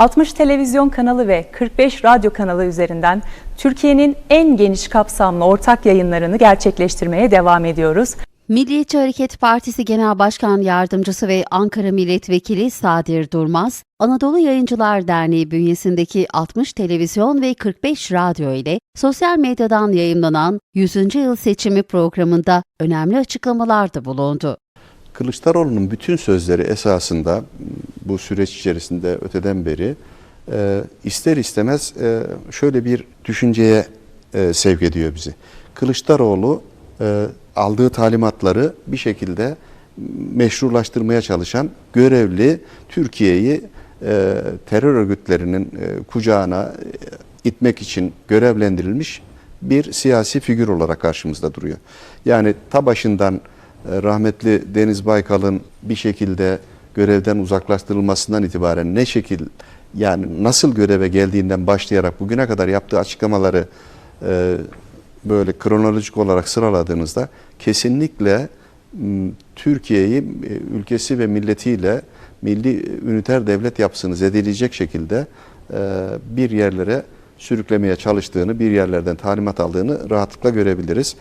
60 televizyon kanalı ve 45 radyo kanalı üzerinden Türkiye'nin en geniş kapsamlı ortak yayınlarını gerçekleştirmeye devam ediyoruz. Milliyetçi Hareket Partisi Genel Başkan Yardımcısı ve Ankara Milletvekili Sadir Durmaz, Anadolu Yayıncılar Derneği bünyesindeki 60 televizyon ve 45 radyo ile sosyal medyadan yayımlanan 100. yıl seçimi programında önemli açıklamalarda bulundu. Kılıçdaroğlu'nun bütün sözleri esasında bu süreç içerisinde öteden beri e, ister istemez e, şöyle bir düşünceye e, sevk ediyor bizi. Kılıçdaroğlu e, aldığı talimatları bir şekilde meşrulaştırmaya çalışan görevli Türkiye'yi e, terör örgütlerinin e, kucağına e, itmek için görevlendirilmiş bir siyasi figür olarak karşımızda duruyor. Yani ta başından e, rahmetli Deniz Baykal'ın bir şekilde görevden uzaklaştırılmasından itibaren ne şekil yani nasıl göreve geldiğinden başlayarak bugüne kadar yaptığı açıklamaları e, böyle kronolojik olarak sıraladığınızda kesinlikle Türkiye'yi e, ülkesi ve milletiyle milli üniter devlet yapısını zedeleyecek şekilde e, bir yerlere sürüklemeye çalıştığını, bir yerlerden talimat aldığını rahatlıkla görebiliriz.